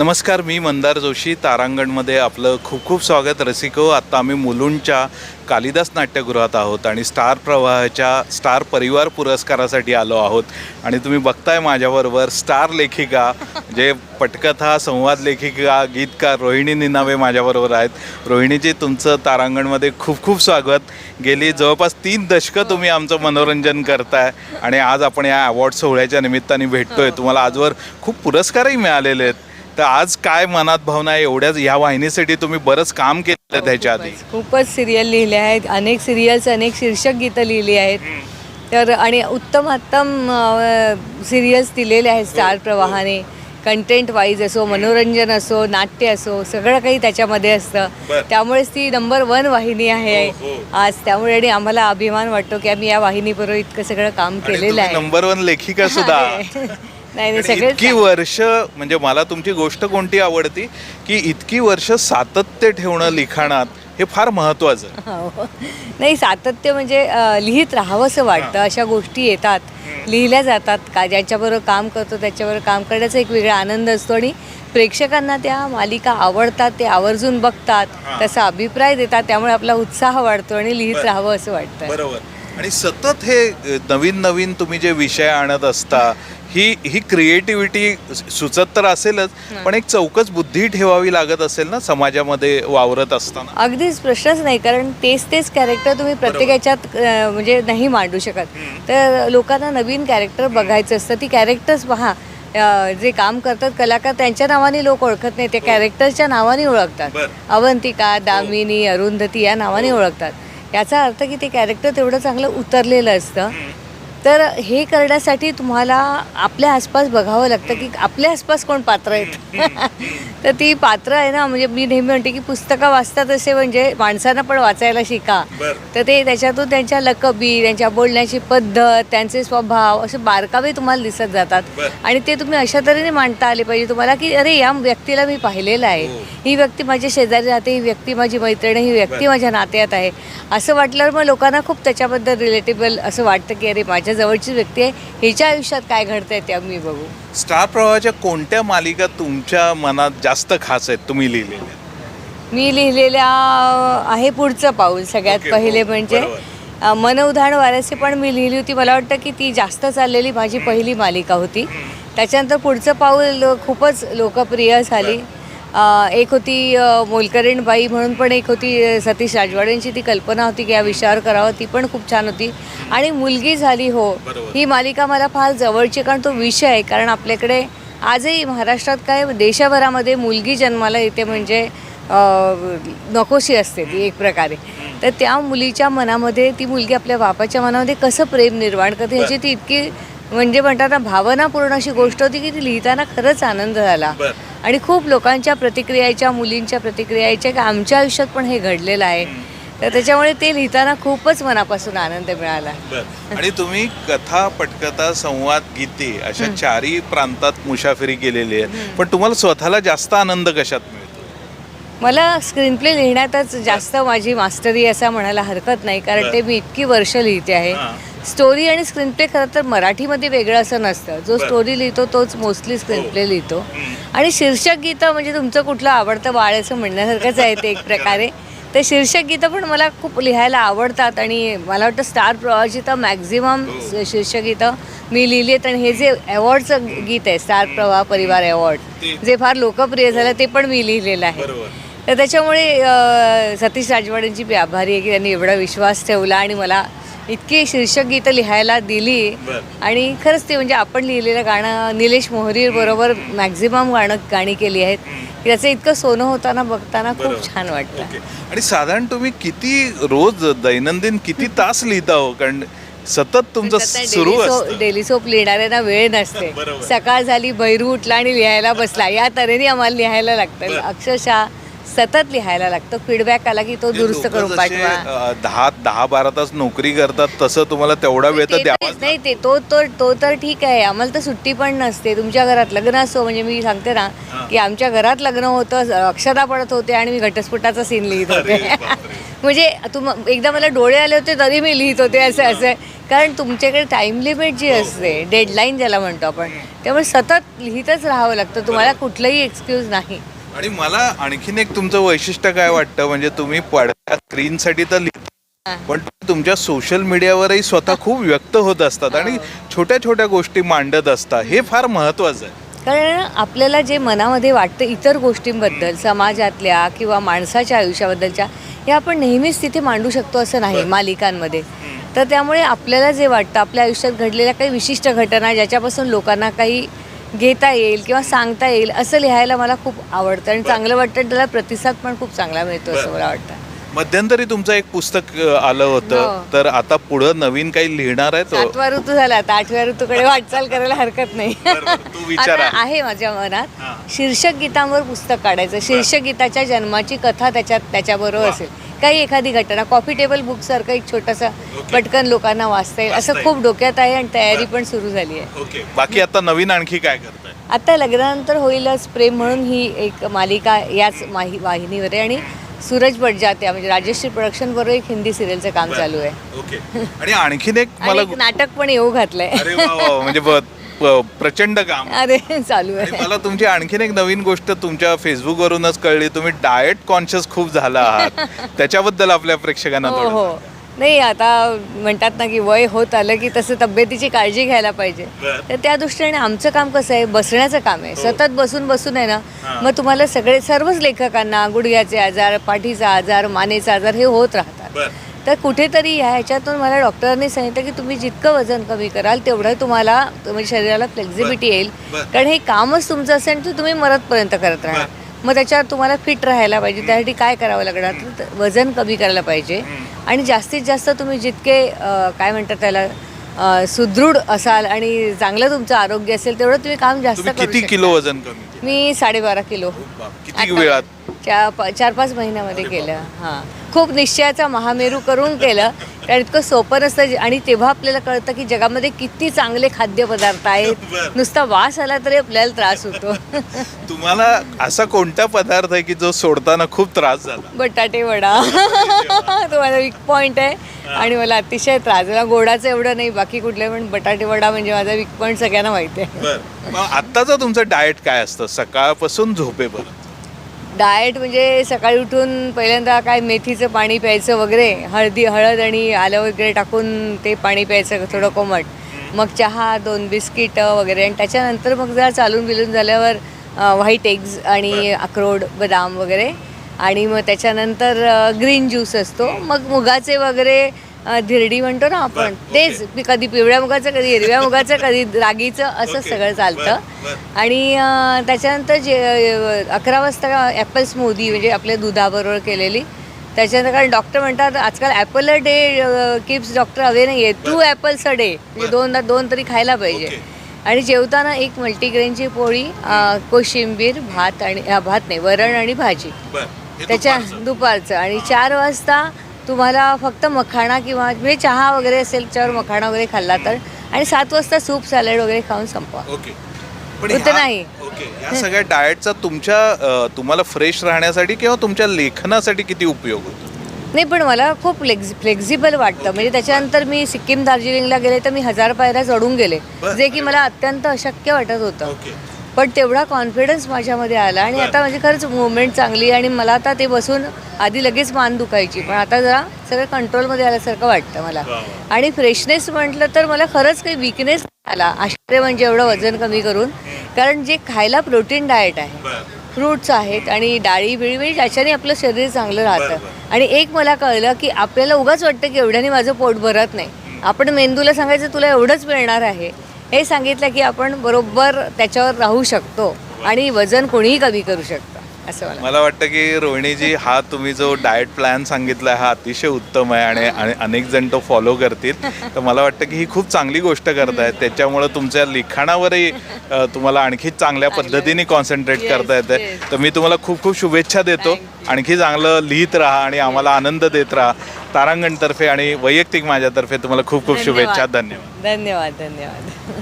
नमस्कार मी मंदार जोशी. तारांगणमध्ये आपलं खूप खूप स्वागत. रसिको आत्ता आम्ही मुलुंडच्या कालिदास नाट्यगृहात आहोत आणि स्टार प्रवाहाच्या स्टार परिवार पुरस्कारासाठी आलो आहोत. आणि तुम्ही बघताय माझ्याबरोबर स्टार लेखिका जे पटकथा संवाद लेखिका गीतकार रोहिणी निनावे माझ्याबरोबर आहेत. रोहिणीजी तुमचं तारांगणमध्ये खूप खूप स्वागत. गेली जवळपास तीन दशकं तुम्ही आमचं मनोरंजन करताय आणि आज आपण या अवॉर्ड सोहळ्याच्या निमित्ताने भेटतोय. तुम्हाला आजवर खूप पुरस्कारही मिळालेले आहेत. तर आज काय मनात भावना आहे? एवढ्याच ह्या वाहिनीसाठी तुम्ही बरंच काम केलं त्याच्या आधी. खूपच सिरियल लिहिले आहेत. अनेक सिरियल्स अनेक शीर्षक गीतं लिहिली आहेत. तर आणि उत्तम उत्तम सिरियल्स दिलेले आहेत स्टार प्रवाहाने. कंटेंट वाईज असो मनोरंजन असो नाट्य असो सगळं काही त्याच्यामध्ये असतं. त्यामुळेच ती नंबर वन वाहिनी आहे. हो, हो. आज त्यामुळे आणि आम्हाला अभिमान वाटतो की आम्ही या वाहिनीबरोबर इतकं सगळं काम केलेलं आहे. नंबर वन लेखिका सुद्धा. नाही नाही सगळे इतकी वर्ष म्हणजे मला तुमची गोष्ट कोणती आवडती की इतकी वर्ष सातत्य ठेवणं लिखाणात हे फार महत्वाचं आहे. हो. नाही सातत्य म्हणजे अ, लिहित राहावंसं वाटतं. अशा गोष्टी येतात. लिहिल्या जातात. का ज्याच्याबरोबर काम करतो त्याच्याबरोबर काम करण्याचा एक वेगळा आनंद असतो. आणि प्रेक्षकांना त्या मालिका आवडतात ते आवर्जून बघतात तसा अभिप्राय देतात त्यामुळे आपला उत्साह वाढतो आणि लिहित. राहावं असं वाटतं. बरोबर. आणि सतत हे नवीन नवीन तुम्ही जे विषय आणत असता ही ही क्रिएटिव्हिटी सुचत तर असेलच पण एक चौकस बुद्धी ठेवावी लागत असेल ना समाजामध्ये वावरत असताना? अगदीच प्रश्नच नाही कारण तेच तेच कॅरेक्टर तुम्ही प्रत्येक याच्यात म्हणजे नाही मांडू शकत. तर लोकांना नवीन कॅरेक्टर बघायचं असतं ती कॅरेक्टर्स पहा जे काम करतात कलाकार त्यांच्या नावाने लोक ओळखत नाही ते कॅरेक्टरच्या नावाने ओळखतात. अवंतिका दामिनी अरुंधती या नावाने ओळखतात. याचा अर्थ की ते कॅरेक्टर तेवढं चांगलं उतरलेलं असतं. तर हे करण्यासाठी तुम्हाला आपल्या आसपास बघावं लागतं की आपल्या आसपास कोण पात्र आहेत तर ती पात्र आहे ना म्हणजे मी नेहमी म्हणते की पुस्तकं वाचतात असे म्हणजे माणसांना पण वाचायला शिका. तर ते त्याच्यातून त्यांच्या लकबी त्यांच्या बोलण्याची पद्धत त्यांचे स्वभाव असे बारकावे तुम्हाला दिसत जातात. आणि ते तुम्ही अशा तऱ्हेने मांडता आले पाहिजे तुम्हाला की अरे या व्यक्तीला मी पाहिलेलं आहे हो. ही व्यक्ती माझ्या शेजारी राहते ही व्यक्ती माझी मैत्रीण ही व्यक्ती. माझ्या नात्यात आहे असं वाटल्यावर मग लोकांना खूप त्याच्याबद्दल रिलेटेबल असं वाटतं की अरे माझ्या जवळची व्यक्ती आहे हिच्या आयुष्यात काय घडतंय ते मी बघू. स्टार प्रवाहाच्या कोणत्या मालिका तुमच्या मनात जास्त खास आहेत तुम्ही लिहिलेल्या? मी लिहिलेल्या आहे पुढचं पाऊल सगळ्यात ओके, पहिले हो, म्हणजे. अ, मन उधाण वाऱ्याचे पण मी लिहिली होती. मला वाटतं की ती जास्त चाललेली माझी पहिली मालिका होती. त्याच्यानंतर पुढचं पाऊल खूपच लोकप्रिय झाली. एक होती अ, मोलकरीण बाई म्हणून पण एक होती सतीश राजवाडेंची ती कल्पना होती की या विषयावर करावं ती पण खूप छान होती. आणि मुलगी झाली हो. ही मालिका मला फार जवळची कारण तो विषय आहे कारण आपल्याकडे आजही महाराष्ट्रात काय देशभरामध्ये मुलगी जन्माला येते म्हणजे नकोशी असते ती एक प्रकारे. तर त्या मुलीच्या मनामध्ये ती मुलगी आपल्या बापाच्या मनामध्ये कसं प्रेम निर्माण करते ह्याची ती इतकी म्हणजे म्हणतात ना भावनापूर्ण अशी गोष्ट होती की ती लिहिताना खरंच आनंद झाला. आणि खूप लोकांच्या प्रतिक्रियाच्या मुलींच्या प्रतिक्रियाच्या की आमच्या आयुष्यात पण हे घडलेलं आहे. तर त्याच्यामुळे ते लिहिताना खूपच मनापासून आनंद मिळाला. आणि तुम्ही कथा पटकथा संवाद गीते अशा चारही प्रांतात मुसाफिरी केलेली आहे पण तुम्हाला स्वतःला जास्त आनंद कशात मिळतो? मला स्क्रीन प्ले लिहिण्यातच जास्त माझी मास्टरी असं म्हणायला हरकत नाही कारण. ते मी इतकी वर्ष लिहिते आहे. स्टोरी आणि स्क्रीन प्ले खरं तर मराठीमध्ये वेगळं असं नसतं. जो. स्टोरी लिहितो तोच मोस्टली स्क्रीन हो. प्ले लिहितो. आणि शीर्षक गीतं म्हणजे तुमचं कुठलं आवडतं बाळ असं म्हणण्यासारखंच आहे ते एक प्रकारे. तर शीर्षक गीतं पण मला खूप लिहायला आवडतात आणि मला वाटतं स्टार प्रवाहाची तर मॅक्झिमम हो. शीर्षक गीतं मी लिहिली आहेत आणि हे जे अवॉर्डचं गीत आहे स्टार प्रवाह परिवार अवॉर्ड जे फार लोकप्रिय झालं ते पण मी लिहिलेलं आहे. तर त्याच्यामुळे सतीश राजवाडेंची मी आभारी आहे की त्यांनी एवढा विश्वास ठेवला आणि मला इतकी शीर्षक गीतं लिहायला दिली. आणि खरंच ते म्हणजे आपण लिहिलेलं गाणं निलेश मोहरी बरोबर मॅक्झिमम गाणं गाणी केली आहेत. की त्याचं इतकं सोनं होताना बघताना. खूप छान वाटतं. आणि साधारण तुम्ही किती रोज दैनंदिन किती तास लिहिता हो? कारण सतत तुमचं सुरू डेली सोप लिहिणाऱ्यांना वेळ नसते. सकाळ झाली बैरू उठला आणि लिहायला बसला. या तऱ्हेने आम्हाला लिहायला लागतं. अक्षरशः सतत लिहायला लागतं. फीडबॅक आला की तो दुरुस्त करून पाठवा. दहा दहा बारा तास नोकरी करतात तसं तुम्हाला तेवढा वेळ तर ते द्यावाच तर- नाही ते तो तो तो तर ठीक आहे. आम्हाला तर सुट्टी पण नसते. तुमच्या घरात लग्न असो म्हणजे मी सांगते ना हां. की आमच्या घरात लग्न होतं अक्षता पडत होते आणि मी घटस्फोटाचा सीन लिहित होते. म्हणजे तुम एकदा मला डोळे आले होते तरी मी लिहित होते असं असं. कारण तुमच्याकडे टाईम लिमिट जी असते डेडलाईन ज्याला म्हणतो आपण त्यामुळे सतत लिहितच राहावं लागतं. तुम्हाला कुठलंही एक्सक्यूज नाही. आणि मला आणखीन एक तुमचं वैशिष्ट्य काय वाटतं? म्हणजे तुम्ही पडद्या स्क्रीनसाठी तर लिहिता पण तुमच्या सोशल मीडियावरही स्वतः खूप व्यक्त होत असतात आणि छोट्या छोट्या गोष्टी मांडत असतात. हे फार महत्वाचं आहे. कारण आपल्याला जे मनामध्ये वाटतं इतर गोष्टींबद्दल समाजातल्या किंवा माणसाच्या आयुष्याबद्दलच्या हे आपण नेहमीच तिथे मांडू शकतो असं नाही मालिकांमध्ये. तर त्यामुळे आपल्याला जे वाटतं आपल्या आयुष्यात घडलेल्या काही विशिष्ट घटना ज्याच्यापासून लोकांना काही घेता येईल किंवा सांगता येईल असं लिहायला मला खूप आवडतं आणि चांगलं वाटतं त्याला प्रतिसाद पण खूप चांगला मिळतो असं मला वाटतं. मध्यंतरी तुमचं एक पुस्तक अ, आलं होतं. हो. तर आता पुढं नवीन काही लिहिणार आहे तो? सातवा ऋतू झाला आता. आठव्या ऋतूकडे वाटचाल करायला हरकत नाही. विचारा. आता आहे माझ्या हा. मनात शीर्षक गीतांवर पुस्तक काढायचं. शीर्षक गीताच्या जन्माची कथा त्याच्यात त्याच्याबरोबर. असेल. काही एखादी घटना कॉफी टेबल बुक सारखं एक छोटंसं ओके. पटकन लोकांना वाचता येईल. वाचता असं येईल. खूप डोक्यात आहे आणि तयारी. पण सुरू झाली आहे. ओके. बाकी आता नवीन आणखी काय करताय? आता लग्नानंतर होईलच. प्रेम म्हणून ही एक मालिका याच माही वाहिनीवर आहे. आणि सूरज बडजात्या म्हणजे राजश्री प्रोडक्शन बरोबर एक हिंदी सिरियलचं काम चालू आहे. ओके. आणि आणखीन एक आणि मला एक नाटक पण येऊ घातलंय. अरे वा वा, म्हणजे ब- प- प्रचंड काम. अरे चालू आणि आहे मला तुमची आणखीन एक नवीन गोष्ट तुमच्या फेसबुक वरूनच कळली. तुम्ही डाएट कॉन्शियस खूप झाला आहात. त्याच्याबद्दल आपल्या प्रेक्षकांना हो थोडं. हो. नाही आता म्हणतात ना की वय होत आलं की तसं तब्येतीची काळजी घ्यायला पाहिजे बरं. तर त्या दृष्टीने आमचं काम कसं आहे बसण्याचं काम आहे सतत बसून बसून आहे ना हां. मग तुम्हाला सगळे सर्वच लेखकांना गुडघ्याचे आजार पाठीचा आजार मानेचा आजार हे होत राहतात बर तर कुठेतरी ह्या ह्याच्यातून मला डॉक्टरांनी सांगितलं की तुम्ही जितकं वजन कमी कराल तेवढं तुम्हाला म्हणजे शरीराला फ्लेक्झिबिलिटी. येईल बरं. कारण हे कामच तुमचं असेल तर तुम्ही मरतपर्यंत करत राहणार मग त्याच्यावर तुम्हाला फिट राहायला पाहिजे. त्यासाठी काय करावं लागणार? तर वजन कमी करायला पाहिजे. आणि जास्तीत जास्त तुम्ही जितके काय म्हणतात त्याला सुदृढ असाल आणि चांगलं तुमचं आरोग्य असेल तेवढं तुम्ही काम जास्त तुम्ही करू किती शकता. किलो वजन कमी? मी साडेबारा किलो. किती आता वेळात चार पाच महिन्यामध्ये केलं. हां. खूप निश्चयाचा महामेरू करून केलं. कारण इतकं सोपं नसतं आणि तेव्हा आपल्याला कळतं की जगामध्ये किती चांगले खाद्यपदार्थ आहेत. नुसता वास आला तरी आपल्याला त्रास होतो. तुम्हाला असा कोणता पदार्थ आहे की जो सोडताना खूप त्रास झाला? बटाटे वडा. तो माझा वीक पॉईंट आहे. आणि मला अतिशय त्रास मला गोडाचं एवढं नाही बाकी कुठले पण बटाटे वडा म्हणजे माझा वीक पॉईंट सगळ्यांना माहिती आहे. आत्ताचं तुमचं डाएट काय असतं? सकाळपासून झोपेपर्यंत. डाएट म्हणजे सकाळी उठून पहिल्यांदा काय मेथीचं पाणी प्यायचं वगैरे हळदी हळद आणि आलं वगैरे टाकून ते पाणी प्यायचं थोडं कोमट. मग चहा दोन बिस्किटं वगैरे आणि त्याच्यानंतर मग जरा चालून बिलून झाल्यावर व्हाईट एग्ज आणि अक्रोड बदाम वगैरे. आणि मग त्याच्यानंतर ग्रीन ज्यूस असतो. मग मुगाचे वगैरे धिरडी म्हणतो ना आपण. तेच मी कधी पिवळ्या मुगाचं कधी हिरव्या मुगाचं कधी रागीचं असं. सगळं चालतं. आणि त्याच्यानंतर जे अकरा वाजता ॲपल स्मूदी म्हणजे आपल्या दुधाबरोबर केलेली त्याच्यानंतर कारण डॉक्टर म्हणतात आजकाल apple a day keeps doctor हवे नाही आहे टू ॲपल्स अ डे म्हणजे. दोनदा दोन तरी खायला पाहिजे. आणि जेवताना एक मल्टीग्रेनची पोळी कोशिंबीर भात आणि भात नाही वरण आणि भाजी त्याच्या. दुपारचं आणि चार वाजता तुम्हाला फक्त मखाणा किंवा म्हणजे चहा वगैरे असेल त्याच्यावर मखाणा वगैरे खाल्ला तर. आणि सात वाजता सूप सॅलड वगैरे खाऊन संपवा. ओके. पण होतं ह्या- नाही. ओके. या सगळ्या डाएटचा तुमच्या अ, तुम्हाला फ्रेश राहण्यासाठी किंवा तुमच्या लेखनासाठी किती उपयोग होतो? नाही पण मला खूप फ्लेक्झि फ्लेक्झिबल वाटतं. म्हणजे त्याच्यानंतर मी सिक्कीम दार्जिलिंगला गेले तर मी हजार पायऱ्या चढून गेले. बरं. जे की मला अत्यंत अशक्य वाटत होतं. ओके. पण तेवढा कॉन्फिडन्स माझ्यामध्ये आला आणि. आता माझी खरंच मुवमेंट चांगली आणि मला आता ते बसून आधी लगेच मान दुखायची. पण आता जरा सगळं कंट्रोलमध्ये आल्यासारखं वाटतं मला. आणि फ्रेशनेस म्हटलं तर मला खरंच काही विकनेस आला. आश्चर्य म्हणजे एवढं वजन कमी करून. कारण जे खायला प्रोटीन डाएट आहे फ्रूट्स आहेत आणि डाळी बिळी म्हणजे ज्याच्याने आपलं शरीर चांगलं राहतं. आणि एक मला कळलं की आपल्याला उगाच वाटतं की एवढ्याने माझं पोट भरत नाही. आपण मेंदूला सांगायचं तुला एवढंच मिळणार आहे. हे सांगितलं की आपण बरोबर त्याच्यावर राहू शकतो आणि वजन कोणीही कमी करू शकतं असं मला मला वाटतं की रोहिणीजी हा तुम्ही जो डाएट प्लॅन सांगितला हा अतिशय उत्तम आहे आणि आणि अनेक जण तो फॉलो करतील. तर मला वाटतं की ही खूप चांगली गोष्ट करतायत. त्याच्यामुळं तुमच्या लिखाणावरही अ, तुम्हाला आणखी चांगल्या चांगलं. पद्धतीने कॉन्सन्ट्रेट करता येते yes. तर मी तुम्हाला खूप खूप शुभेच्छा देतो. आणखी चांगलं लिहित राहा आणि आम्हाला आनंद देत राहा. तारांगणतर्फे आणि वैयक्तिक माझ्यातर्फे तुम्हाला खूप खूप शुभेच्छा. धन्यवाद. धन्यवाद धन्यवाद.